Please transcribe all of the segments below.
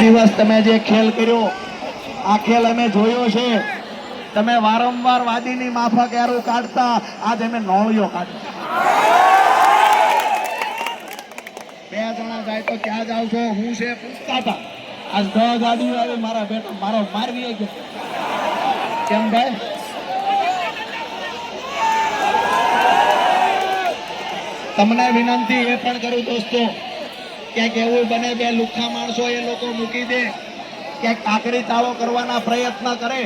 દિવસ તમે જે ખેલ કર્યો, આ ખેલ અમે જોયો છે. તમે વારંવાર વાદીની માફક એરું કાઢતા, આજ અમે નોળિયો કાઢ્યો બે જણા જાય તો ક્યાં જાવ છો, હું છે પૂછતા હતા આજ દસ ગાડીઓ આવે, મારા બેટા, મારો મારવી ગયો કેમ ભાઈ? તમને વિનંતી એ પણ કરું દોસ્તો ક્યાંક એવું બને બે લુખ્ખા માણસો એ લોકો મૂકી દે, ક્યાંક કાકરી ચાળો કરવાના પ્રયત્ન કરે,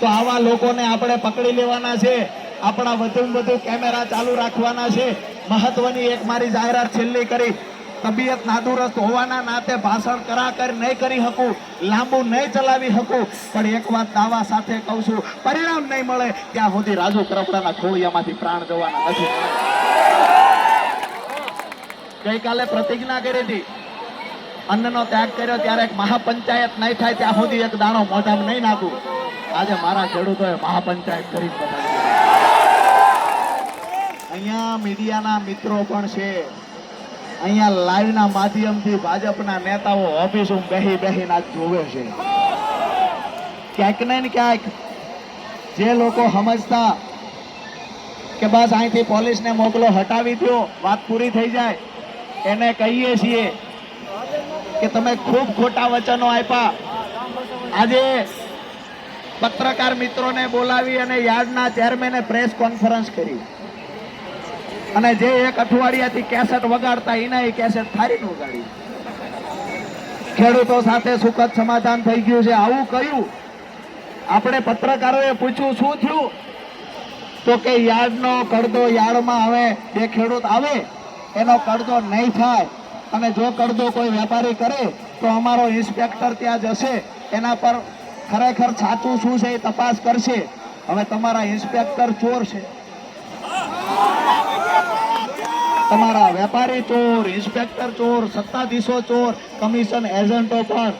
તો આવા લોકોને આપણે પકડી લેવાના છે. આપણા વધુ વધુ કેમેરા ચાલુ રાખવાના છે. મહત્વની એક મારી જાહેરાત છેલ્લી કરી, તબિયત નાદુરસ્ત હોવાના નાતે ભાષણ કરા કર નહીં કરી શકું, લાંબુ નહીં ચલાવી શકું, પણ એક વાત દાવા સાથે કહું છું, પરિણામ નહીં મળે, ત્યાં સુધી રાજુ કરપડાના ખોળિયામાંથી પ્રાણ જવાના નથી. ગઈકાલે પ્રતિજ્ઞા કરી હતી. અન્નનો ત્યાગ કર્યો ત્યારે એક મહાપંચાયત નહીં થાય ત્યાં સુધી એક દાણો મોઢામાં નહીં નાખું. આજે મારા ખેડૂતોએ મહાપંચાયત કરી અહીંયા મીડિયાના મિત્રો પણ છે. અહીંયા લાઈવના માધ્યમથી ભાજપના નેતાઓ ઓફિસ બેહી બેહીને આજ જોવે છે. ક્યાંક ને ને ક્યાંક જે લોકો સમજતા કે બસ અહીંથી પોલીસને મોકલો, હટાવી દો વાત પૂરી થઈ જાય. એને કહીએ છીએ કે તમે ખૂબ ખોટા વચનો આપ્યા. આજે પત્રકાર મિત્રોને બોલાવી અને યાર્ડના ચેરમેને પ્રેસ કોન્ફરન્સ કરી. અને જે એક અઠવાડિયાથી કેસેટ વગાડતા એને એ કેસેટ ફારીને વગાડી. ખેડૂતો સાથે સુખદ સમાધાન થઈ ગયું છે. આવું કયું આપણે પત્રકારોએ પૂછ્યું, શું થયું? તો કે, યાર્ડનો કડદો યાર્ડમાં હવે બે ખેડૂત આવે. એનો કરજો નહીં થાય. અને જો કરજો કોઈ વેપારી કરે, તો અમારો ઇન્સ્પેક્ટર ત્યાં જશે. એના પર ખરેખર સાચું શું છે એ તપાસ કરશે. હવે તમારા ઇન્સ્પેક્ટર ચોર છે. તમારા વેપારી ચોર, ઇન્સ્પેક્ટર ચોર, સત્તાધીશો ચોર, કમિશન એજન્ટો પણ.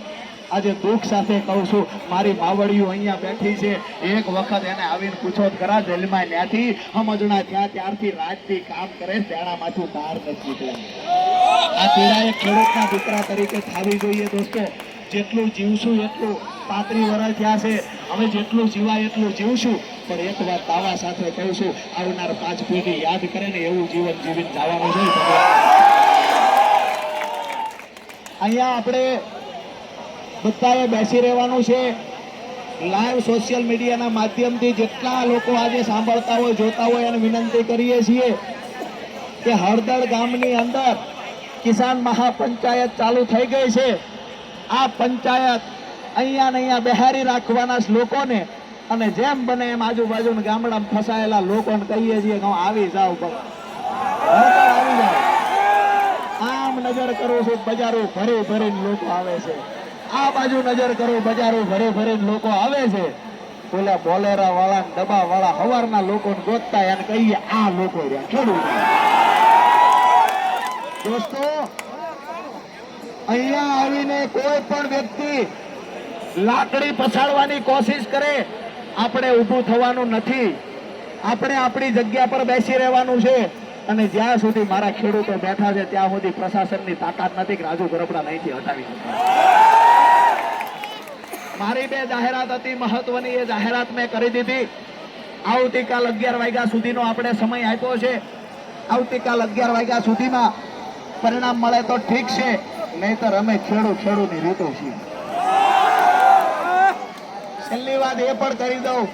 આજે દુઃખ સાથે કહું છું, મારી માવડીઓ અહીંયા બેઠી છે. એક વખત એને આવીને પૂછો કરા જેલમાં ત્યાંથી સમજણા ત્યાં ત્યારથી રાજથી કામ કરે તેણામાંથી બહાર નથી નીકળ્યા આ પીડા એક ખેડૂતના દીકરા તરીકે થવી જોઈએ, દોસ્તો. જેટલું જીવશું એટલું પાંત્રી વર્ષ થયા છે. અમે જેટલું જીવાય એટલું જીવશું. પણ એક વાત દાવા સાથે કહું છું, આવનાર પાંચ પેઢી યાદ કરે ને એવું જીવન જીવીને જવાનું છે. અહીંયા આપણે બધાએ બેસી રહેવાનું છે. લાઈવ સોશિયલ મીડિયાના માધ્યમથી જેટલા લોકો આજે સાંભળતા હોય, જોતા હોય, એને વિનંતી કરીએ છીએ કે હળદળ ગામની અંદર કિસાન મહાપંચાયત ચાલુ થઈ ગઈ છે. આ પંચાયત અહીંયા ને અહીંયા બેહારી રાખવાના લોકોને અને જેમ બને એમ આજુબાજુના ગામડામાં ફસાયેલા લોકોને કહીએ છીએ કે આવી બસ. આવી જાઓ આમ નજર કરું છું, બજારો ભરી ભરીને લોકો આવે છે. આ બાજુ નજર કરો, બજારો ભરે ભરે લોકો આવે છે. પેલા બોલેરા વાળા ડબ્બા વાળા હવારના લોકો ગોતતા એને કહીએ, આ લોકો ખેડૂત. દોસ્તો, અહીંયા આવીને કોઈ પણ વ્યક્તિ લાકડી પછાડવાની કોશિશ કરે, આપણે ઊભું થવાનું નથી. આપણે આપણી જગ્યા પર બેસી રહેવાનું છે અને જ્યાં સુધી મારા ખેડૂતો બેઠા છે, ત્યાં સુધી પ્રશાસનની તાકાત નથી કે રાજુ ગરબડા નહીંથી હટાવી મારી બે જાહેરાત હતી, મહત્વની એ જાહેરાત મેં કરી દીધી. આવતીકાલ અગિયાર વાગ્યા સુધીનો આપણે સમય આપ્યો છે. આવતીકાલ અગિયાર વાગ્યા સુધીમાં પરિણામ મળે તો ઠીક છે, નહીતર અમે ખેડૂ ખેડૂની રીતો છીએ. છેલ્લી વાત એ પણ કરી દઉં